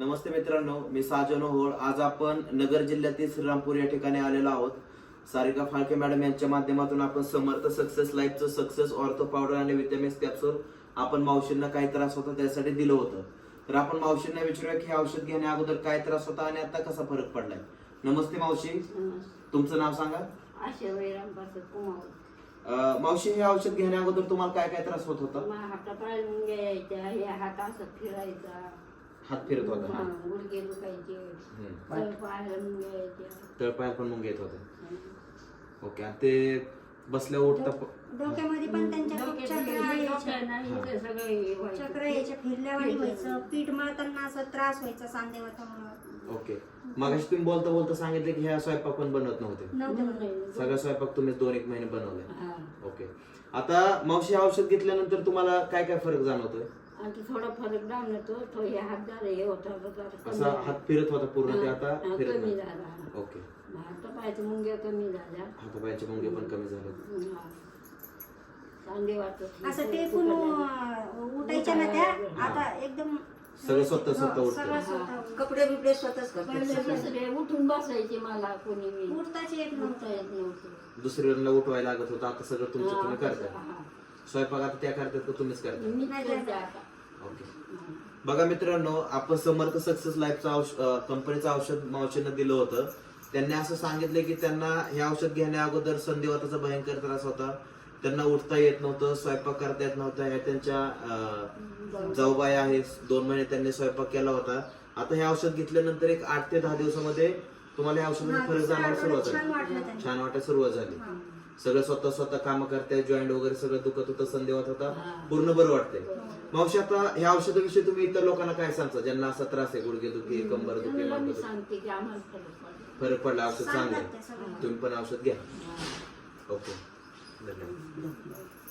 नमस्ते मित्रांनो मी साजन होळ आज आपण नगर जिल्ह्यातील श्रीरामपूर या ठिकाणी आलेलो आहोत. सारिका फाळके मॅडम यांच्या माध्यमातून आपण समर्थ सक्सेस लाईफचं सक्सेस ऑर्थो पावडर आणि विटॅमिन्स कॅप्सूल आपण मावशींना काय त्रास होता त्यासाठी दिलं होतं. तर आपण मावशींना विचारूया की हे औषध घेण्या अगोदर काय त्रास होता आणि आता कसा फरक पडलाय? नमस्ते मावशी. तुमचं नाव सांगा? कुमावत अं, मावशी हे औषध घेण्या अगोदर तुम्हाला काय काय त्रास होत होता? यायच्या हे हात असं फिरायचा. हात फिरत होता हा, गुडघे दुखायचे हम्म. तळपाय पण मग येत होते ओके आणि ते बसल्या उठता प- डोक्यामध्ये पण त्यांच्या खूप चक्र यायच्या. डोक्यानं इथं सगळं हे व्हायचं. चक्र यायच्या फिरल्यावाणी व्हायचं पीठ मळताना असं त्रास व्हायचा सांधेवातामुळं ओके मग तुम्ही बोलता बोलता सांगितलं की ह्या स्वयंपाक पण बनवत नव्हते. नाही. सगळा स्वयंपाक तुम्ही दोन एक महिने बनवले हा. ओके. आता मावशी औषध घेतल्यानंतर तुम्हाला काय काय फरक जाणवतोय? थोडा फरक जाणवतो. तो हे हात झाला हे होता तो जरा कमी असा झाला. हात फिरत होता पूर्ण ते हा, आता हा, फिरत कमी नाही. झाला. ओके. मुंग्या कमी झाल्या. हातापायाचे मुंगे पण कमी झाले. हा. चांगले वाटत असं टेकून अं, उठायच्या ना त्या? आता एकदम सगळं स्वतः स्वतः उठतं. सगळं स्वतः कपडे बिपडे स्वतःच करतात. उठून बसायचे मला कोणी मी. उठताच येत उठता नव्हतं येत नव्हतं. दुसऱ्यांना उठवायला लागत होतं आता सगळं तुमचं हा, तुम्ही करताय हा. स्वयंपाक आता त्या करतात का तुम्हीच करते? करत. आता. ओके. बघा मित्रांनो आपण समर्थ सक्सेस लाईफचं कंपनीचं औषध मावशींना दिलं होतं. त्यांनी असं सांगितलं की त्यांना हे औषध घेण्या अगोदर संधिवाताचा भयंकर त्रास होता. त्यांना उठता येत नव्हतं स्वयंपाक करता येत नव्हता. हे त्यांच्या अं, जाऊबाई. आहे दोन महिने त्यांनी स्वयंपाक केला होता. आता हे औषध घेतल्यानंतर एक आठ ते दहा दिवसामध्ये तुम्हाला औषधाचा हा, फरक दुसऱ्या जाणवायला सुरुवात झाली. छान वाटायला सुरुवात झाली. हा. सगळं स्वतः स्वतः काम करताय जॉईंट वगैरे सगळं दुखत होतं संधिवात होता हा. पूर्ण बरं वाटतंय. मावशी आता ह्या औषधाविषयी तुम्ही इतर लोकांना काय सांगता? ज्यांना असा त्रास आहे गुडघे दुखी कंबर दुखी फरक पडला फरक औषध चांगलं. तुम्ही पण औषध घ्या. हा. ओके. धन्यवाद.